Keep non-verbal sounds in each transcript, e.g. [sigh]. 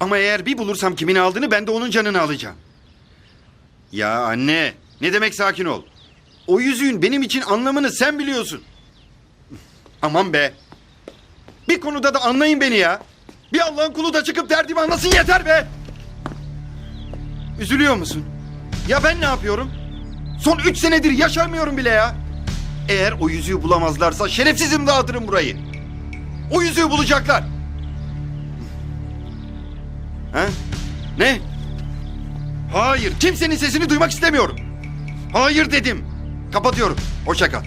Ama eğer bir bulursam kimin aldığını ben de onun canını alacağım. Ya anne ne demek sakin ol. O yüzüğün benim için anlamını sen biliyorsun. Aman be. Bir konuda da anlayın beni ya. Bir Allah'ın kulu da çıkıp derdimi anlasın yeter be. Üzülüyor musun? Ya ben ne yapıyorum? Son üç senedir yaşamıyorum bile ya. Eğer o yüzüğü bulamazlarsa şerefsizim dağıtırım burayı. O yüzüğü bulacaklar. Ha? Ne? Hayır, kimsenin sesini duymak istemiyorum. Hayır dedim. Kapatıyorum. Hoşça kal.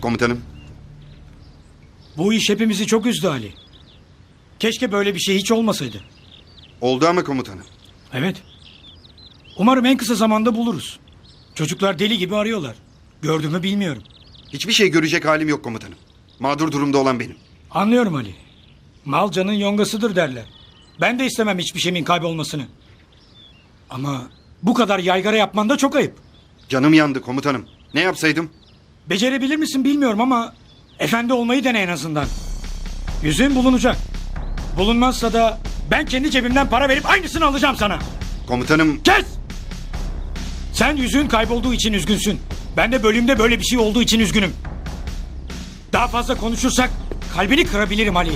Komutanım. Bu iş hepimizi çok üzdü Ali. Keşke böyle bir şey hiç olmasaydı. Oldu ama komutanım. Evet. Umarım en kısa zamanda buluruz. Çocuklar deli gibi arıyorlar. Gördüğümü bilmiyorum. Hiçbir şey görecek halim yok komutanım. Mağdur durumda olan benim. Anlıyorum Ali. Mal canın yongasıdır derler. Ben de istemem hiçbir şeyimin kaybolmasını. Ama bu kadar yaygara yapman da çok ayıp. Canım yandı komutanım. Ne yapsaydım? Becerebilir misin bilmiyorum ama efendi olmayı dene en azından. Yüzüğün bulunacak. Bulunmazsa da ben kendi cebimden para verip aynısını alacağım sana. Komutanım Kes! Sen yüzüğün kaybolduğu için üzgünsün. Ben de bölümde böyle bir şey olduğu için üzgünüm. Daha fazla konuşursak kalbini kırabilirim Ali.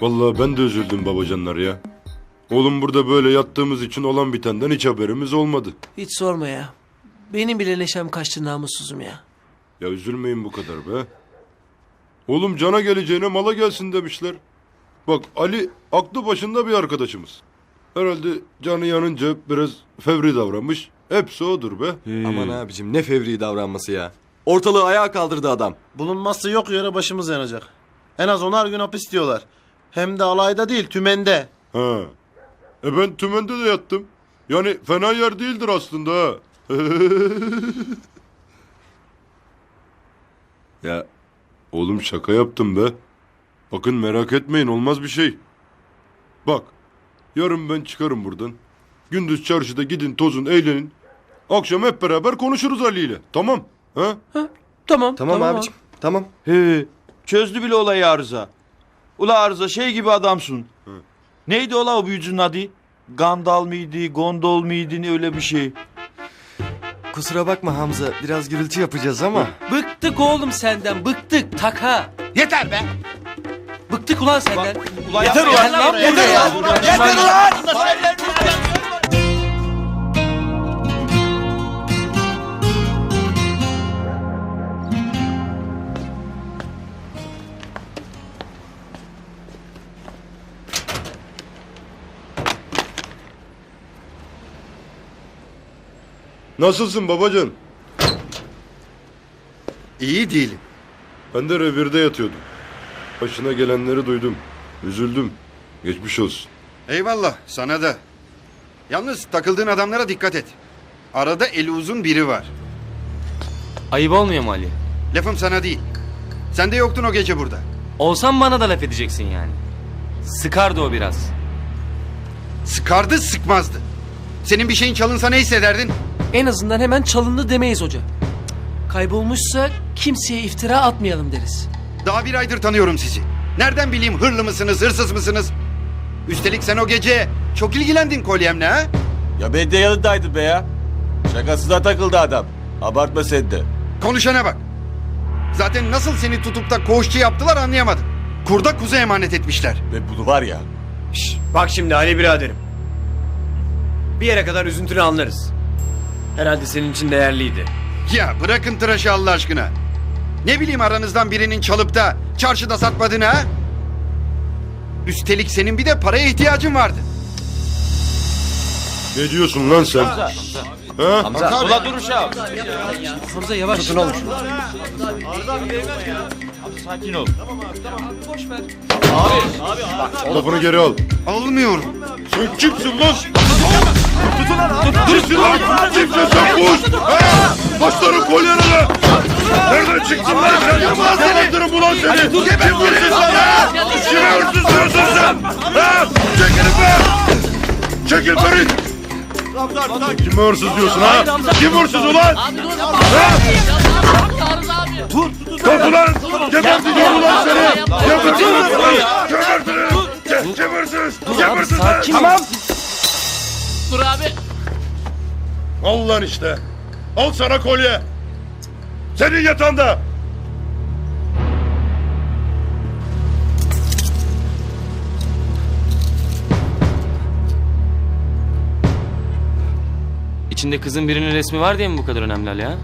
Vallahi ben de üzüldüm babacanlar ya. Oğlum burada böyle yattığımız için olan bitenden hiç haberimiz olmadı. Hiç sorma ya. Benim bile neşem kaçtı namussuzum ya. Ya üzülmeyin bu kadar be. Oğlum cana geleceğine mala gelsin demişler. Bak Ali aklı başında bir arkadaşımız. Herhalde canı yanınca biraz fevri davranmış. Hepsi odur be. Aman abicim ne fevri davranması ya. Ortalığı ayağa kaldırdı adam. Bulunmazsa yok yere başımız yanacak. En az onar gün hapis diyorlar. Hem de alayda değil tümende. Ha. E ben tümende de yattım. Yani fena yer değildir aslında ha. [laughs] ya oğlum şaka yaptım be. Bakın merak etmeyin olmaz bir şey. Bak yarın ben çıkarım buradan. Gündüz çarşıda gidin tozun eğlenin. Akşam hep beraber konuşuruz Ali ile. Tamam. Ha? Tamam. Tamam, abicim tamam. He, çözdü bile olayı Arıza. Ula Arıza şey gibi adamsın. Neydi ola o büyücünün adı? Gandal mıydı, gondol mıydı ne öyle bir şey. Kusura bakma Hamza biraz gürültü yapacağız ama. Bıktık oğlum senden bıktık taka. Yeter be! Bıktık ulan senden. Ulan yeter ulan. Gel lan buraya. Yeter ulan. Nasılsın babacan? iyi değilim. Ben de revirde yatıyordum. Başına gelenleri duydum. Üzüldüm. Geçmiş olsun. Eyvallah sana da. Yalnız takıldığın adamlara dikkat et. Arada eli uzun biri var. Ayıp olmuyor mu Ali? Lafım sana değil. Sen de yoktun o gece burada. Olsam bana da laf edeceksin yani. Sıkardı o biraz. Sıkardı sıkmazdı. Senin bir şeyin çalınsa ne hissederdin? En azından hemen çalındı demeyiz hoca. Cık, Kaybolmuşsa kimseye iftira atmayalım deriz. Daha bir aydır tanıyorum sizi. Nereden bileyim hırlı mısınız, hırsız mısınız? Üstelik sen o gece çok ilgilendin kolyemle ha? Ya ben de yanındaydım be ya. Şakasına takıldı adam. Abartma sen de. Konuşana bak. Zaten nasıl seni tutup da koğuşçu yaptılar anlayamadım. Kurda kuzu emanet etmişler. Ben bunu var ya. Bak şimdi Ali biraderim. Bir yere kadar üzüntünü anlarız. Herhalde senin için değerliydi. Ya bırakın tıraşı Allah aşkına. Ne bileyim aranızdan birinin çalıp da çarşıda satmadığını ha? Üstelik senin bir de paraya ihtiyacın vardı. Ne diyorsun lan sen? Ha? Hamza. Ula dur uşağım. Hamza yavaş. Tutun oğlum. Sakin ol. Lafını geri al. Almıyorum. Sen kimsin lan? Tutun lan Dur lan! Kimsin sen kuş? Ha? Başların kolyene Nereden çıktın lan sen? Yakalandırın bu lan seni! Kim hırsız sen ha? Kime hırsız diyorsun sen? Ha? Çekilin be! Çekil Ferit! Kim hırsız diyorsun ha? Kim hırsız ulan? Ha? Kalk ulan! Geberteceğim ulan seni! Geberteceğim ulan! Geberteceğim! Ge- Kim hırsız? Kim hırsız lan? Tamam. Dur abi. Al lan işte. Al sana kolye. Senin yatağında. İçinde kızın birinin resmi var diye mi bu kadar önemli Ali ha?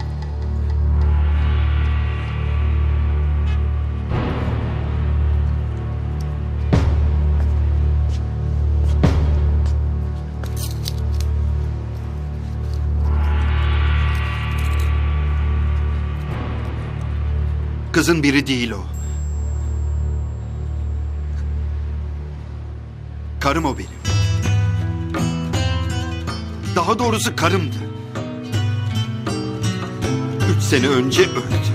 Kızın biri değil o. Karım o benim. Daha doğrusu karımdı. Üç sene önce öldü.